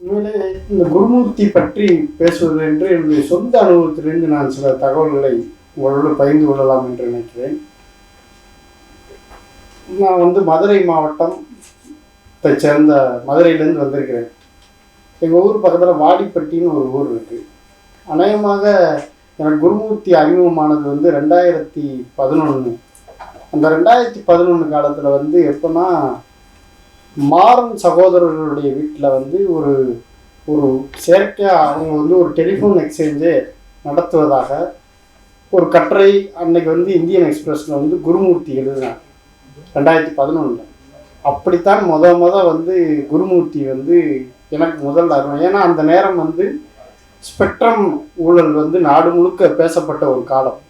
உண்மையிலே இந்த குருமூர்த்தி பற்றி பேசுவது என்று என்னுடைய சொந்த அனுபவத்திலிருந்து நான் சில தகவல்களை உங்களோடு பகிர்ந்து கொள்ளலாம் என்று நினைக்கிறேன். நான் வந்து மதுரை மாவட்டத்தை சேர்ந்த மதுரையிலேருந்து வந்திருக்கிறேன். எங்கள் ஊர் பக்கத்தில் வாடிப்பட்டின்னு ஒரு ஊர் இருக்குது அநேகமாக எனக்கு குருமூர்த்தி அறிமுகமானது வந்து ரெண்டாயிரத்தி பதினொன்று அந்த ரெண்டாயிரத்தி பதினொன்று காலத்தில் வந்து எப்போன்னா மாறன் சகோதரர்களுடைய வீட்டில் வந்து ஒரு ஒரு செயற்கையாக அவங்க வந்து ஒரு டெலிஃபோன் எக்ஸ்சேஞ்சு நடத்துவதாக ஒரு கட்டுரை அன்னைக்கு வந்து இந்தியன் எக்ஸ்பிரஸில் வந்து குருமூர்த்தி எழுதுனாங்க. ரெண்டாயிரத்தி பதினொன்றில் அப்படித்தான் முத முத வந்து குருமூர்த்தி வந்து எனக்கு முதல் அருமை. ஏன்னா அந்த நேரம் வந்து ஸ்பெக்ட்ரம் ஊழல் வந்து நாடு முழுக்க பேசப்பட்ட ஒரு காலம்.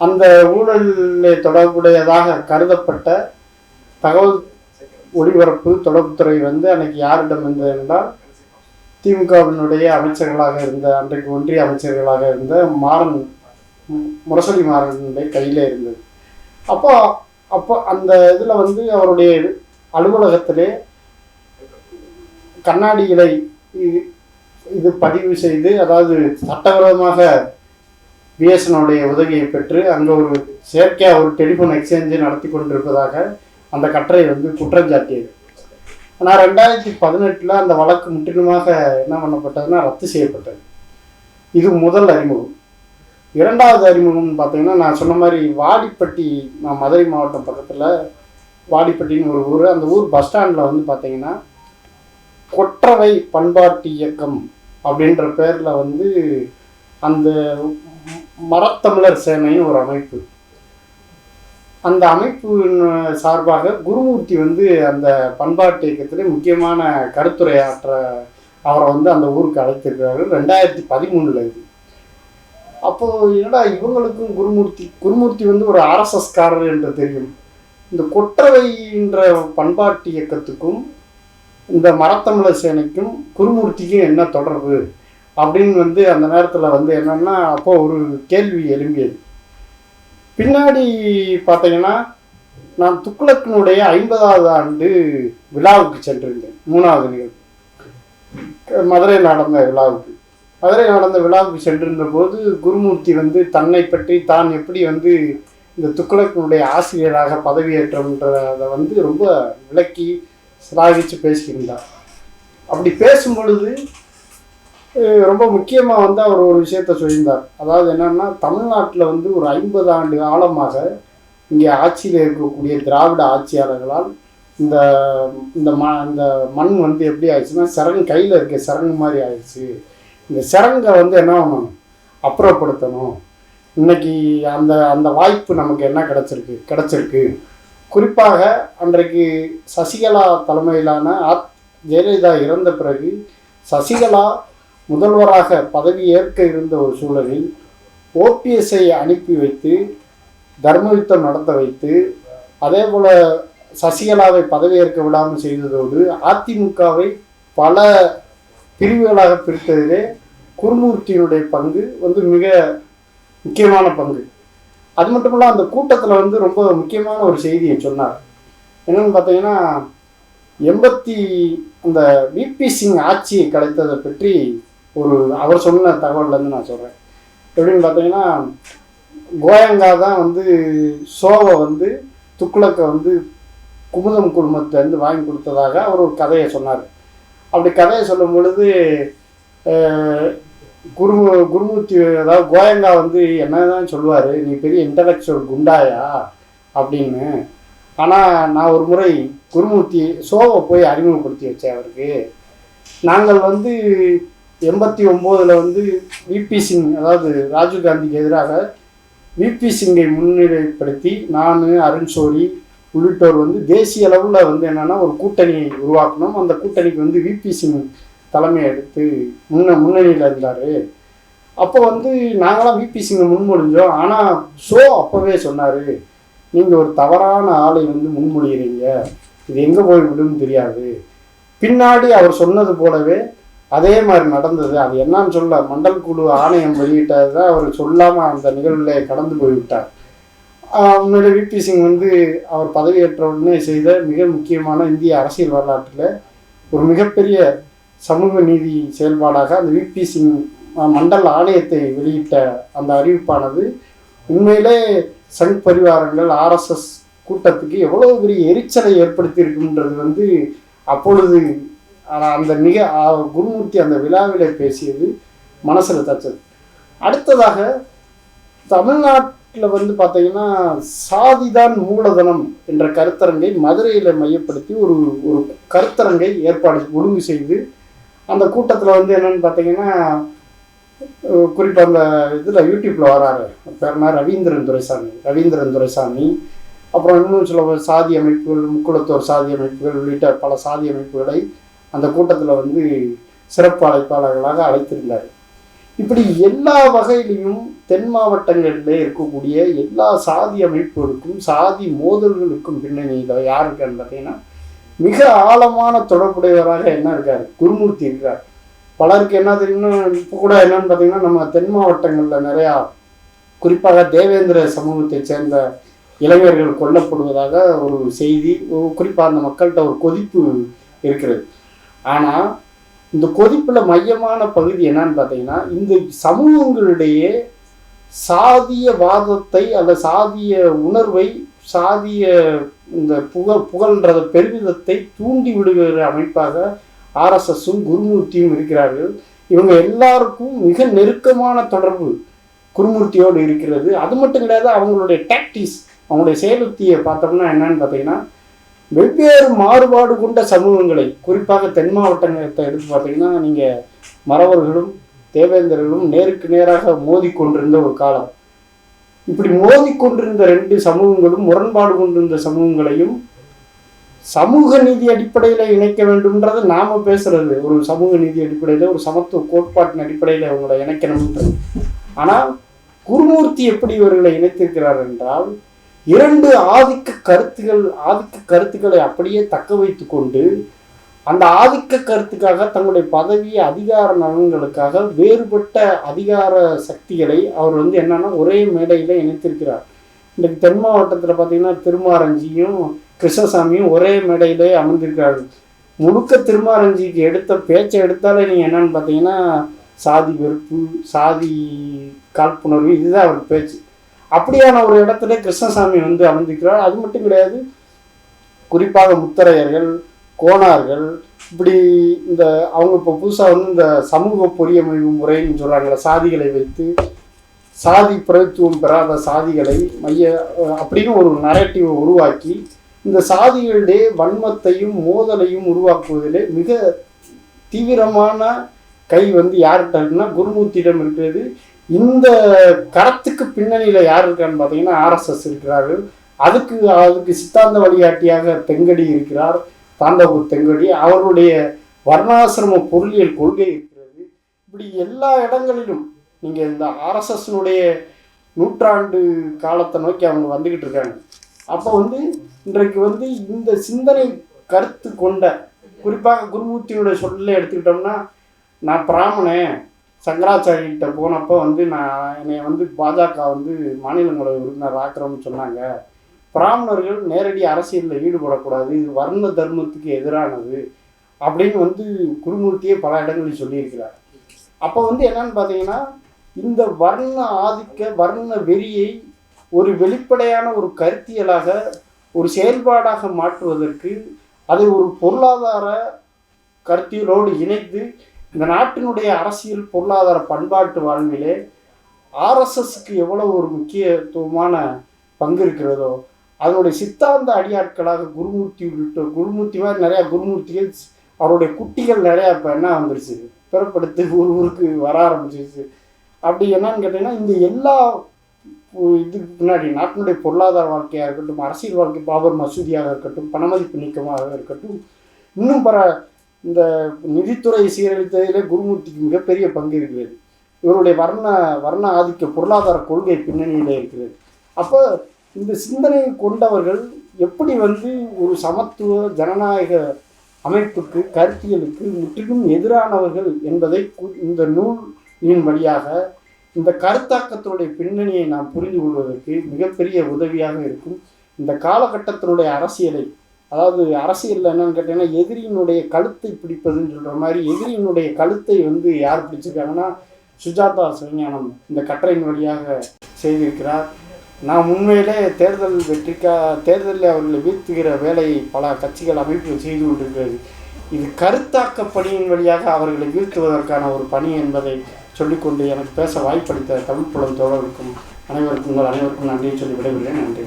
அந்த ஊழலில் தொடர்புடையதாக கருதப்பட்ட தகவல் ஒளிபரப்பு தொடர்புத்துறை வந்து அன்னைக்கு யாரிடம் இருந்தது என்றால் திமுகவினுடைய அமைச்சர்களாக இருந்த அன்றைக்கு ஒன்றிய அமைச்சர்களாக இருந்த மாறன் முரசொலி மாறனுடைய கையில் இருந்தது. அப்போ அப்போ அந்த இதில் வந்து அவருடைய அலுவலகத்திலே கண்ணாடிகளை இது இது பதிவு செய்து அதாவது சட்டவிரோதமாக பிஎஸ்என்னுடைய உதவியை பெற்று அங்கே ஒரு செயற்கையாக ஒரு டெலிஃபோன் எக்ஸ்சேஞ்சை நடத்தி கொண்டிருப்பதாக அந்த கட்டுரை வந்து குற்றம் சாட்டியது ஆனால் ரெண்டாயிரத்தி பதினெட்டில் அந்த வழக்கு முற்றிலுமாக என்ன பண்ணப்பட்டதுன்னா ரத்து செய்யப்பட்டது. இது முதல் அறிமுகம். இரண்டாவது அறிமுகம்னு பார்த்தீங்கன்னா நான் சொன்ன மாதிரி வாடிப்பட்டி நான் மதுரை மாவட்டம் பக்கத்தில் வாடிப்பட்டின்னு ஒரு ஊர் அந்த ஊர் பஸ் ஸ்டாண்டில் வந்து பார்த்தீங்கன்னா கொற்றவை பண்பாட்டு இயக்கம் அப்படின்ற பேரில் வந்து அந்த மரத்தமிழர் சேனைன்னு ஒரு அமைப்பு. அந்த அமைப்பு சார்பாக குருமூர்த்தி வந்து அந்த பண்பாட்டு இயக்கத்தில் முக்கியமான கருத்துரையாற்ற அவரை வந்து அந்த ஊருக்கு அழைத்திருக்கிறார்கள். ரெண்டாயிரத்தி பதிமூணில் இது. அப்போது என்னடா இவங்களுக்கும் குருமூர்த்தி குருமூர்த்தி வந்து ஒரு ஆர்எஸ்எஸ்காரர் என்று தெரியும். இந்த கொற்றவைன்ற பண்பாட்டு இயக்கத்துக்கும் இந்த மரத்தமிழர் சேனைக்கும் குருமூர்த்திக்கும் என்ன தொடர்பு? அப்படின்னு வந்து அந்த நேரத்தில் வந்து என்னன்னா அப்போது ஒரு கேள்வி எழும்பியது. பின்னாடி பார்த்தீங்கன்னா நான் துக்ளக்கினுடைய ஐம்பதாவது ஆண்டு விழாவுக்கு சென்றிருந்தேன். மூணாவது நிகழ்வு. மதுரையில் நடந்த விழாவுக்கு. மதுரையில் நடந்த விழாவுக்கு சென்றிருந்த போது குருமூர்த்தி வந்து தன்னை பற்றி தான் எப்படி வந்து இந்த துக்ளக்கினுடைய ஆசிரியராக பதவியேற்றம்ன்றதை வந்து ரொம்ப விளக்கி சிலாகிச்சு பேசியிருந்தார். அப்படி பேசும் பொழுது ரொம்ப முக்கியமாக வந்து அவர் ஒரு விஷயத்த சொல்லியிருந்தார். அதாவது என்னென்னா தமிழ்நாட்டில் வந்து ஒரு ஐம்பது ஆண்டு காலமாக இங்கே ஆட்சியில் இருக்கக்கூடிய திராவிட ஆட்சியாளர்களால் இந்த இந்த ம இந்த மண் வந்து எப்படி ஆயிடுச்சுன்னா சரங் கையில் இருக்க சரங்கு மாதிரி ஆயிடுச்சு. இந்த சரங்கை வந்து என்ன பண்ணணும்? அப்புறப்படுத்தணும். இன்னைக்கு அந்த அந்த வாய்ப்பு நமக்கு என்ன கிடச்சிருக்கு? கிடைச்சிருக்கு. குறிப்பாக அன்றைக்கு சசிகலா தலைமையிலான ஆத் ஜெயலலிதா இறந்த பிறகு சசிகலா முதல்வராக பதவி ஏற்க இருந்த ஒரு சூழலில் ஓபிஎஸ்ஐ அனுப்பி வைத்து தர்மயுத்தம் நடத்த வைத்து அதே போல் சசிகலாவை பதவியேற்க விடாமல் செய்ததோடு அதிமுகவை பல பிரிவுகளாக பிரித்ததிலே குருமூர்த்தியினுடைய பங்கு வந்து மிக முக்கியமான பங்கு. அது மட்டும் இல்லை அந்த கூட்டத்தில் வந்து ரொம்ப முக்கியமான ஒரு செய்தியை சொன்னார். என்னென்னு பார்த்தீங்கன்னா எண்பத்தி அந்த விபி சிங் ஆட்சியை கலைத்ததை பற்றி ஒரு அவர் சொன்ன தகவல்லேருந்து நான் சொல்கிறேன் எப்படின்னு பார்த்தீங்கன்னா கோயங்கா தான் வந்து சோவை வந்து துக்ளக்கை வந்து குமுதம் குடும்பத்திலேருந்து வாங்கி கொடுத்ததாக அவர் ஒரு கதையை சொன்னார். அப்படி கதையை சொல்லும் பொழுது குருமு குரு குருமூர்த்தி அதாவது கோயங்கா வந்து என்னதான் சொல்லுவார் நீ பெரிய இன்டலெக்சுவல் குண்டாயா அப்படின்னு. ஆனால் நான் ஒரு முறை குருமூர்த்தி சோவை போய் அறிமுகப்படுத்தி வச்சேன் அவருக்கு. நாங்கள் வந்து எண்பத்தி ஒம்போதில் வந்து விபி சிங் அதாவது ராஜீவ் காந்திக்கு எதிராக விபி சிங்கை முன்னிலைப்படுத்தி நான் அருண் சோரி உள்ளிட்டோர் வந்து தேசிய அளவில் வந்து என்னென்னா ஒரு கூட்டணியை உருவாக்கணும். அந்த கூட்டணிக்கு வந்து விபி சிங் தலைமை எடுத்து முன்ன முன்னணியில் இருந்தார். அப்போ வந்து நாங்களாம் விபி சிங்கை முன்மொழிஞ்சோம். ஆனால் ஷோ அப்போவே சொன்னார் நீங்கள் ஒரு தவறான ஆளை வந்து முன்மொழிகிறீங்க இது எங்கே போய் விடும் தெரியாது. பின்னாடி அவர் சொன்னது போலவே அதே மாதிரி நடந்தது. அது என்னன்னு சொல்ல மண்டல் குழு ஆணையம் வெளியிட்டது தான் அவர் சொல்லாமல் அந்த நிகழ்வில் கடந்து போய்விட்டார். முன்னாடி உண்மையிலே விபி சிங் வந்து அவர் பதவியேற்ற உடனே செய்த மிக முக்கியமான இந்திய அரசியல் வரலாற்றில் ஒரு மிகப்பெரிய சமூக நீதி செயல்பாடாக அந்த விபி சிங் மண்டல் ஆணையத்தை வெளியிட்ட அந்த அறிவிப்பானது. உண்மையிலே சங் பரிவாரங்கள் ஆர்எஸ்எஸ் கூட்டத்துக்கு எவ்வளோ பெரிய எரிச்சலை ஏற்படுத்தியிருக்குன்றது வந்து அப்பொழுது ஆனால் அந்த மிக குருமூர்த்தி அந்த விழாவிலே பேசியது மனசில் தச்சது. அடுத்ததாக தமிழ்நாட்டில் வந்து பார்த்தீங்கன்னா சாதிதான் மூலதனம் என்ற கருத்தரங்கை மதுரையில் மையப்படுத்தி ஒரு ஒரு கருத்தரங்கை ஏற்பாடு ஒழுங்கு செய்து அந்த கூட்டத்தில் வந்து என்னன்னு பார்த்தீங்கன்னா குறிப்பாக அந்த இதில் யூடியூப்பில் வராரு. பேர்னா ரவீந்திரன் துரைசாமி. ரவீந்திரன் துரைசாமி. அப்புறம் இன்னும் சில சாதி அமைப்புகள் முக்குளத்தோர் சாதி அமைப்புகள் உள்ளிட்ட பல சாதி அமைப்புகளை அந்த கூட்டத்தில் வந்து சிறப்பு அழைப்பாளர்களாக அழைத்திருந்தார். இப்படி எல்லா வகையிலையும் தென் மாவட்டங்களில் இருக்கக்கூடிய எல்லா சாதி அமைப்புகளுக்கும் சாதி மோதல்களுக்கும் பின்னணியில் யார் இருக்கான்னு பார்த்தீங்கன்னா மிக ஆழமான தொடர்புடையவராக என்ன இருக்கார்? குருமூர்த்தி இருக்கிறார் பலருக்கு என்ன தெரியும்னா இப்போ கூட என்னன்னு பார்த்தீங்கன்னா நம்ம தென் மாவட்டங்களில் நிறையா குறிப்பாக தேவேந்திர சமூகத்தை சேர்ந்த இளைஞர்கள் கொல்லப்படுவதாக ஒரு செய்தி குறிப்பாக அந்த மக்கள்கிட்ட ஒரு கொதிப்பு இருக்கிறது. ஆனால் இந்த கொதிப்பில் மையமான பகுதி என்னன்னு பார்த்தீங்கன்னா இந்த சமூகங்களிடையே சாதிய வாதத்தை அல்ல சாதிய உணர்வை சாதிய இந்த புகழ் புகழ்ன்றத பெருமிதத்தை தூண்டி விடுகிற அமைப்பாக ஆர்எஸ்எஸும் குருமூர்த்தியும் இருக்கிறார்கள். இவங்க எல்லாருக்கும் மிக நெருக்கமான தொடர்பு குருமூர்த்தியோடு இருக்கிறது. அது மட்டும் கிடையாது அவங்களுடைய டாக்டிஸ் அவங்களுடைய செயலுத்தியை பார்த்தோம்னா என்னன்னு பார்த்தீங்கன்னா வெவ்வேறு மாறுபாடு கொண்ட சமூகங்களை குறிப்பாக தென் மாவட்டத்தை எடுத்து பார்த்தீங்கன்னா நீங்கள் மறவர்களும் தேவேந்தர்களும் நேருக்கு நேராக மோதிக்கொண்டிருந்த ஒரு காலம். இப்படி மோதிக்கொண்டிருந்த ரெண்டு சமூகங்களும் முரண்பாடு கொண்டிருந்த சமூகங்களையும் சமூக நீதி அடிப்படையில் இணைக்க வேண்டும்ன்றதை நாம பேசுறது. ஒரு சமூக நீதி அடிப்படையில் ஒரு சமத்துவ கோட்பாட்டின் அடிப்படையில் அவங்களை இணைக்கணும்ன்றது. ஆனால் குருமூர்த்தி எப்படி இவர்களை இணைத்திருக்கிறார் என்றால் இரண்டு ஆதிக்க கருத்துகள் ஆதிக்க கருத்துக்களை அப்படியே தக்க வைத்து கொண்டு அந்த ஆதிக்க கருத்துக்காக தங்களுடைய பதவி அதிகார நலன்களுக்காக வேறுபட்ட அதிகார சக்திகளை அவர் வந்து என்னன்னா ஒரே மேடையில் இணைத்திருக்கிறார். இன்றைக்கு தென் மாவட்டத்தில் பார்த்தீங்கன்னா திருமாரஞ்சியும் கிருஷ்ணசாமியும் ஒரே மேடையிலே அமர்ந்திருக்கிறார்கள். முழுக்க திருமாரஞ்சிக்கு எடுத்த பேச்சை எடுத்தாலே நீங்கள் என்னன்னு பார்த்தீங்கன்னா சாதி வெறுப்பு சாதி காழ்ப்புணர்வு இதுதான் அவர் பேச்சு. அப்படியான ஒரு இடத்துல கிருஷ்ணசாமி வந்து அமர்ந்திருக்கிறார். அது மட்டும் கிடையாது. குறிப்பாக முத்தரையர்கள் கோணார்கள் இப்படி இந்த அவங்க இப்போ புதுசாக வந்து இந்த சமூக பொறியமைவு முறைன்னு சொல்கிறாங்கள சாதிகளை வைத்து சாதி பிரதித்துவம் பெறாத சாதிகளை மைய அப்படின்னு ஒரு நரேட்டிவை உருவாக்கி இந்த சாதிகளிடையே வன்மத்தையும் மோதலையும் உருவாக்குவதிலே மிக தீவிரமான கை வந்து யார்கிட்ட இருக்குன்னா குருமூர்த்தியிடம் இருக்கிறது. இந்த கரத்துக்கு பின்னணியில் யார் இருக்கான்னு பார்த்தீங்கன்னா ஆர்எஸ்எஸ் இருக்கிறார்கள். அதுக்கு அதுக்கு சித்தாந்த வழிகாட்டியாக தெங்கடி இருக்கிறார். தாண்டவூர் தெங்கடி. அவருடைய வர்ணாசிரம பொருளியல் கொள்கை இருக்கிறது. இப்படி எல்லா இடங்களிலும் நீங்கள் இந்த ஆர்எஸ்எஸ்னுடைய நூற்றாண்டு காலத்தை நோக்கி அவங்க வந்துக்கிட்டு இருக்காங்க. அப்போ வந்து இன்றைக்கு வந்து இந்த சிந்தனை கருத்து கொண்ட குறிப்பாக குருமூர்த்தியோட சொல்ல எடுத்துக்கிட்டோம்னா நான் பிராமணன். சங்கராச்சாரியிட்ட போனப்போ வந்து நான் என்னை வந்து பாஜக வந்து மாநிலங்களவை உறுப்பினர் ஆக்கிறோம்னு சொன்னாங்க. பிராமணர்கள் நேரடி அரசியலில் ஈடுபடக்கூடாது. இது வர்ண தர்மத்துக்கு எதிரானது அப்படின்னு வந்து குருமூர்த்தியே பல இடங்களில் சொல்லியிருக்கிறார். அப்போ வந்து என்னன்னு பார்த்தீங்கன்னா இந்த வர்ண ஆதிக்க வர்ண வெறியை ஒரு வெளிப்படையான ஒரு கருத்தியலாக ஒரு செயல்பாடாக மாற்றுவதற்கு அதை ஒரு பொருளாதார கருத்தியலோடு இணைத்து இந்த நாட்டினுடைய அரசியல் பொருளாதார பண்பாட்டு வாழ்விலே ஆர்எஸ்எஸ்க்கு எவ்வளவு ஒரு முக்கியத்துவமான பங்கு இருக்கிறதோ அதனுடைய சித்தாந்த அடியாட்களாக குருமூர்த்தி உள்ளிட்ட குருமூர்த்தி மாதிரி நிறையா குருமூர்த்திகள் அவருடைய குட்டிகள் நிறையா இப்போ என்ன வந்துருச்சு? பிறப்படுத்து ஊர் ஊருக்கு வர ஆரம்பிச்சிருச்சு. அப்படி என்னன்னு கேட்டிங்கன்னா இந்த எல்லா இதுக்கு பின்னாடி நாட்டினுடைய பொருளாதார வாழ்க்கையாக இருக்கட்டும் அரசியல் வாழ்க்கை பாபர் மசூதியாக இருக்கட்டும் பணமதிப்பு நீக்கமாக இருக்கட்டும் இன்னும் பல இந்த நிதித்துறை சீரழித்ததிலே குருமூர்த்திக்கு மிகப்பெரிய பங்கு இருக்கிறது. இவருடைய வர்ண வர்ண ஆதிக்க பொருளாதார கொள்கை பின்னணியில் இருக்கிறது. அப்போ இந்த சிந்தனை கொண்டவர்கள் எப்படி வந்து ஒரு சமத்துவ ஜனநாயக அமைப்புக்கு கருத்தியலுக்கு முற்றிலும் எதிரானவர்கள் என்பதை இந்த நூலின் வழியாக இந்த கருத்தாக்கத்தினுடைய பின்னணியை நாம் புரிந்து கொள்வதற்கு மிகப்பெரிய உதவியாக இருக்கும். இந்த காலகட்டத்தினுடைய அரசியலை அதாவது அரசியலில் என்னன்னு கேட்டிங்கன்னா எதிரியினுடைய கழுத்தை பிடிப்பதுன்னு சொல்கிற மாதிரி எதிரியினுடைய கழுத்தை வந்து யார் பிடிச்சிருக்காங்கன்னா சுஜாதா சிவஞானம் இந்த கட்டுரையின் வழியாக செய்திருக்கிறார். நான் உண்மையிலே தேர்தல் வெற்றிக்கா தேர்தலில் அவர்களை வீழ்த்துகிற வேலையை பல கட்சிகள் அமைப்புகள் செய்து கொண்டிருக்கிறது. இது கருத்தாக்க பணியின் வழியாக அவர்களை வீழ்த்துவதற்கான ஒரு பணி என்பதை சொல்லிக்கொண்டு எனக்கு பேச வாய்ப்பளித்த தமிழ் புலம் தோழருக்கும் அனைவருக்கும் உங்கள் அனைவருக்கும் நன்றியை சொல்லி விடவில்லை நன்றி.